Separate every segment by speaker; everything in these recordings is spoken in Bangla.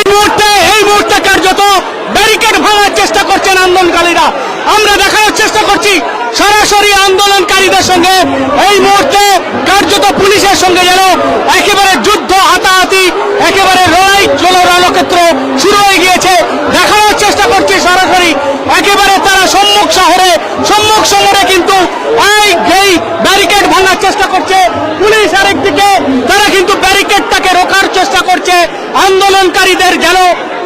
Speaker 1: এই মুহূর্তে এই মুহূর্তে কার্যত ব্যারিকেড ভাঙার চেষ্টা করছেন আন্দোলনকারীরা। আমরা দেখানোর চেষ্টা করছি, সরাসরি আন্দোলনকারীদের সঙ্গে। এই মুহূর্তে কার্যত পুলিশের সঙ্গে যেন একেবারে যুদ্ধ হাতাহাতি, একেবারে লড়াই চল রণক্ষেত্র শুরু হয়ে গিয়েছে। দেখানোর চেষ্টা করছি সরাসরি, একেবারে তারা সম্মুখ শহরে সম্মুখ শহরে কিন্তু এই ব্যারিকেড ভাঙার চেষ্টা করছে। পুলিশ আরেকদিকে তারা কিন্তু ব্যারিকেডটাকে রোখার চেষ্টা করছে আন্দোলনকারীদের গেল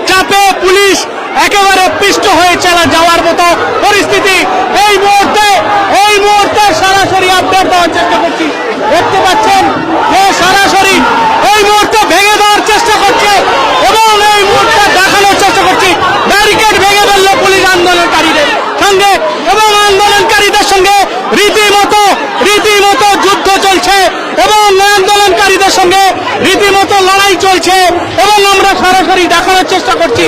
Speaker 1: চাপে পুলিশ একেবারে পিষ্ট হয়ে চলা যাওয়ার মতো পরিস্থিতি এই মুহূর্তে সরাসরি আপডেট দেওয়ার চেষ্টা করছি দেখতে পাচ্ছেন যে সরাসরি এই মুহূর্তে ভেঙে দেওয়ার চেষ্টা করছে এবং এই মুহূর্তে দেখানোর চেষ্টা করছি ব্যারিকেড ভেঙে ফেলল পুলিশ আন্দোলনকারীদের সঙ্গে এবং আন্দোলনকারীদের সঙ্গে রীতিমতো রীতিমতো যুদ্ধ চলছে এবং আন্দোলনকারীদের সঙ্গে রীতিমতো লড়াই চলছে এবং আমরা সরাসরি দেখানোর চেষ্টা করছি।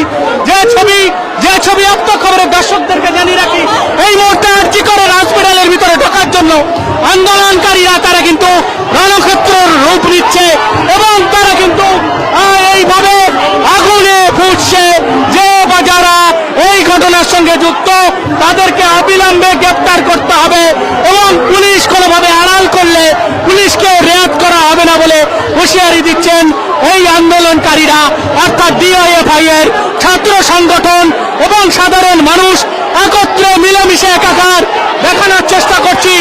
Speaker 1: যে ছবি যে ছবি আত্ম খবরের দর্শকদেরকে জানিয়ে রাখি, এই মুহূর্তে আর্জি করে হসপিটালের ভিতরে ঢোকার জন্য আন্দোলনকারীরা, তারা কিন্তু রণক্ষেত্রের রূপ নিচ্ছে এবং তারা কিন্তু এইভাবে আগুনে ফুটছে যে যারা এই ঘটনার সঙ্গে যুক্ত, তাদেরকে অবিলম্বে গ্রেপ্তার করতে হবে এবং পুলিশ কোনোভাবে আড়াল করলে পুলিশকে রেয়াত করা হবে না বলে হুঁশিয়ারি দিচ্ছেন এই আন্দোলনকারীরা, অর্থাৎ ডিওএফআই এর ছাত্র সংগঠন এবং সাধারণ মানুষ একত্রে মিলেমিশে একাকার দেখানোর চেষ্টা করছি।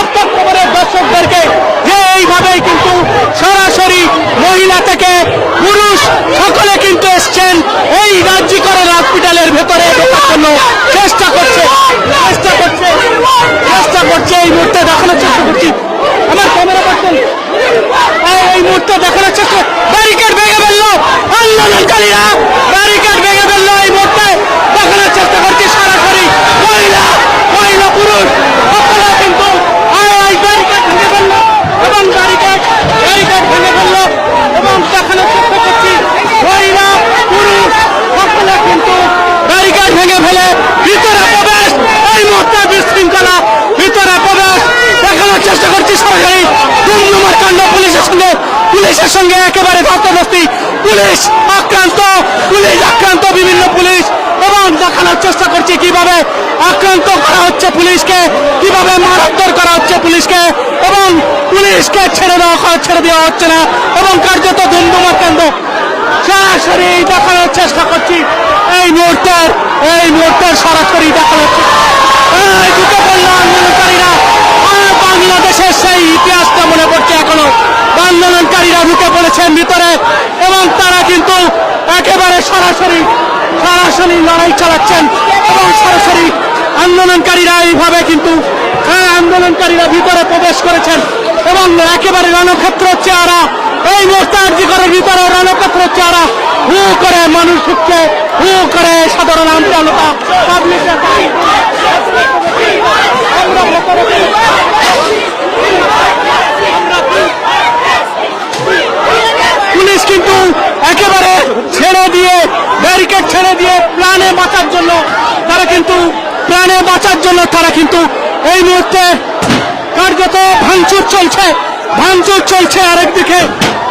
Speaker 1: আপনার খবরের দর্শকদেরকে যে এইভাবেই কিন্তু সরাসরি মহিলা থেকে পুরুষ সকলে কিন্তু এসছেন এই রাজ্যিকরের হসপিটালের ভেতরে ঢোকার জন্য চেষ্টা করছে চেষ্টা করছে চেষ্টা করছে এই মুহূর্তে দেখানোর চেষ্টা করছি আমার ক্যামেরা পাচ্ছেন এই মুহূর্তে দেখানোর চেষ্টা ব্যারিকেড ভেঙে ফেলল আন্দোলনকারীরা ব্যারিকেড ভেঙে ফেলল এই মুহূর্তে দেখানোর চেষ্টা করছি সরাসরি মহিলা মহিলা পুরুষ সকলে কিন্তু এই ব্যারিকেড ভেঙে ফেলল এবং ব্যারিকেড ব্যারিকেড ভেঙে ফেলল এবং দেখানোর চেষ্টা করছি মহিলা পুরুষ সকলে কিন্তু ব্যারিকেড ভেঙে ফেলে ভিতরে প্রবেশ এই মুহূর্তে বিশৃঙ্খলা ভিতরে প্রবেশ দেখানোর চেষ্টা করছি সরকারি দুমদুমার কাণ্ড পুলিশের সঙ্গে পুলিশের সঙ্গে একেবারে ধস্তাধস্তি। পুলিশ আক্রান্ত পুলিশ আক্রান্ত বিভিন্ন পুলিশ। এবং দেখানোর চেষ্টা করছি কীভাবে আক্রান্ত করা হচ্ছে পুলিশকে, কীভাবে মারাত্মর করা হচ্ছে পুলিশকে, এবং পুলিশকে ছেড়ে দেওয়া ছেড়ে দেওয়া হচ্ছে না, এবং কার্যত দুমদুমার কেন্দ্র। সরাসরি দেখানোর চেষ্টা করছি এই মুহূর্তের এই মুহূর্তের সরাসরি দেখানো হচ্ছে এই ঢুকে পড়ল আন্দোলনকারীরা আর বাংলাদেশের সেই ইতিহাসটা মনে পড়ছে এখনও আন্দোলনকারীরা ঢুকে পড়েছেন ভিতরে, এবং তারা কিন্তু একেবারে সরাসরি সরাসরি লড়াই চালাচ্ছেন, এবং সরাসরি আন্দোলনকারীরা এইভাবে কিন্তু এই আন্দোলনকারীরা ভিতরে প্রবেশ করেছেন, এবং একেবারে রণক্ষেত্র চেহারা, এই মুহূর্তে আর্যিকরের ভিতরে রণক্ষেত্র চেহারা, হু করে মানুষ ঢুকছে, হু করে সাধারণ পাবলিক পুলিশ কিন্তু একেবারে ছেড়ে দিয়ে ব্যারিকেড ছেড়ে দিয়ে প্রাণে বাঁচার জন্য তারা কিন্তু, প্রাণে বাঁচার জন্য তারা কিন্তু এই মুহূর্তে কার্যত ভাঙচুর চলছে ভাঙচুর চলছে আরেকদিকে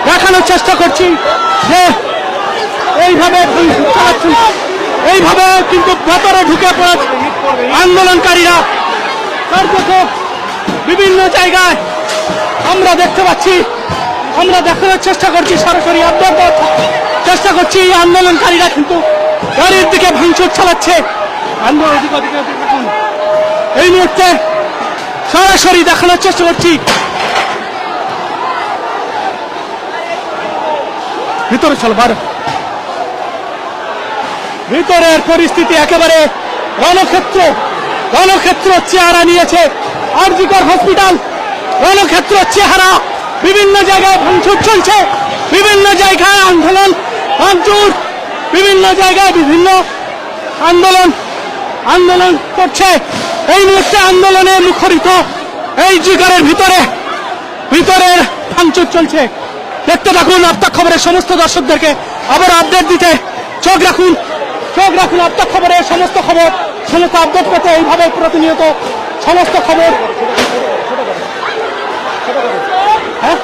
Speaker 1: দেখানোর চেষ্টা করছি যে এইভাবে এইভাবে কিন্তু ভেতরে ঢুকে পড়েছে আন্দোলনকারীরা কার্যত বিভিন্ন জায়গায় আমরা দেখতে পাচ্ছি, আমরা দেখানোর চেষ্টা করছি সরাসরি আপডেট চেষ্টা করছি আন্দোলনকারীরা কিন্তু গাড়ির দিকে ভাঙচুর চালাচ্ছে। এই মুহূর্তে সরাসরি দেখানোর চেষ্টা করছি। ভিতরে চলো বার ভিতরের পরিস্থিতি একেবারে রণক্ষেত্র। রণক্ষেত্র চেহারা নিয়েছে আরজিকর হসপিটাল। রণক্ষেত্র চেহারা বিভিন্ন জায়গায় ভাঙচুর চলছে। বিভিন্ন জায়গায় আন্দোলন, ভাঙচুর। বিভিন্ন জায়গায় বিভিন্ন আন্দোলন আন্দোলন করছে। এই মুহূর্তে আন্দোলনে মুখরিত, এই জিগারের ভিতরে, ভিতরের ভাঙচুর চলছে। দেখতে থাকুন আপনার খবরের সমস্ত দর্শকদেরকে। আবার আপডেট দিতে চোখ রাখুন চোখ রাখুন আপনার খবরের সমস্ত খবর। সমস্ত আপডেট পেতে এইভাবে প্রতিনিয়ত সমস্ত খবর। হ্যাঁ?